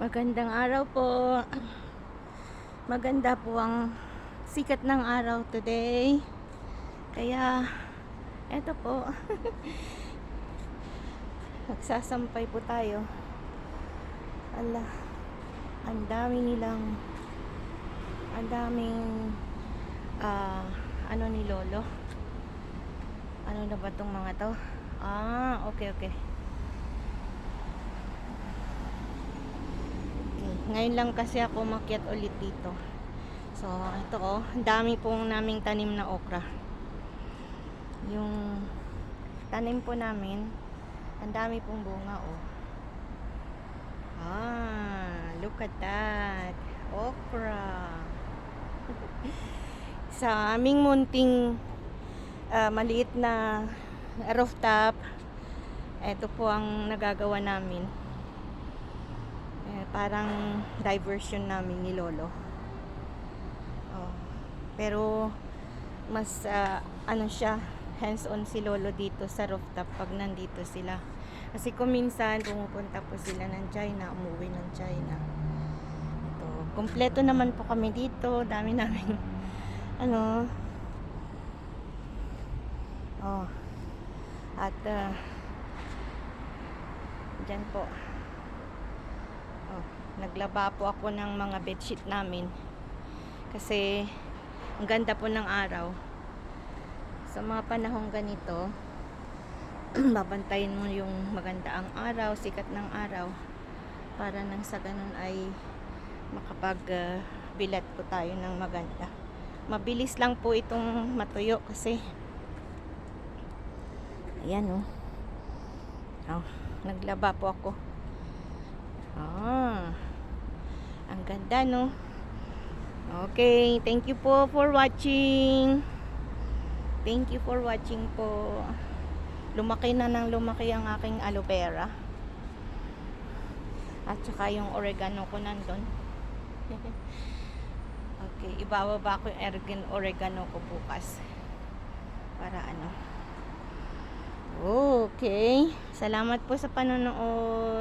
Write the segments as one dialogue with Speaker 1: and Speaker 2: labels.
Speaker 1: Magandang araw po. Maganda po ang sikat ng araw today. Kaya, eto po. Magsasampay po tayo. Ala, ang dami nilang, ang daming, ah, ano ni Lolo? Ano na ba tong mga to? Ah, okay, okay. Okay, Ngayon lang kasi ako makyat ulit dito. So, ito oh, dami pong naming tanim na okra. Yung tanim po namin, ang dami pong bunga oh. Ah, look at that. Okra. Sa aming munting ah, maliit na rooftop, ito po ang nagagawa namin. Parang diversion namin ni Lolo. Oh. Pero mas ah, ano siya, hands-on si Lolo dito sa rooftop pag nandito sila. Kasi kung minsan pumupunta po sila ng China, umuwi ng China. Ito, kompleto naman po kami dito. Dami namin ano Oh. At ah, dyan po. Oh, naglaba po ako ng mga bedsheet namin. Kasi ang ganda po ng araw. Sa mga panahong ganito, babantayin mo yung maganda ang araw, sikat ng araw para nang sa ganun ay makapag ah, bilat po tayo ng maganda. Mabilis lang po itong matuyo kasi Ayan oh. Oh, naglaba po ako. Ah. Ang ganda no. Okay, thank you po for watching. Thank you for watching po. Lumaki na ng lumaki ang aking aloe vera. At saka yung oregano ko nandun. okay, ibababa ko yung oregan- oregano ko bukas. Para ano. Okay. Salamat po sa panonood.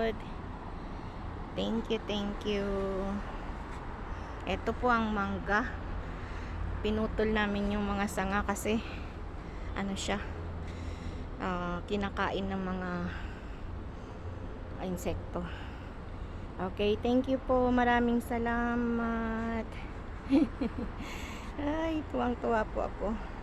Speaker 1: Thank you, thank you. Ito po ang mangga. Pinutol namin yung mga sanga kasi ano siya ah, kinakain ng mga insekto. Okay, thank you po. Maraming salamat. Ay, tuwang-tuwa po ako.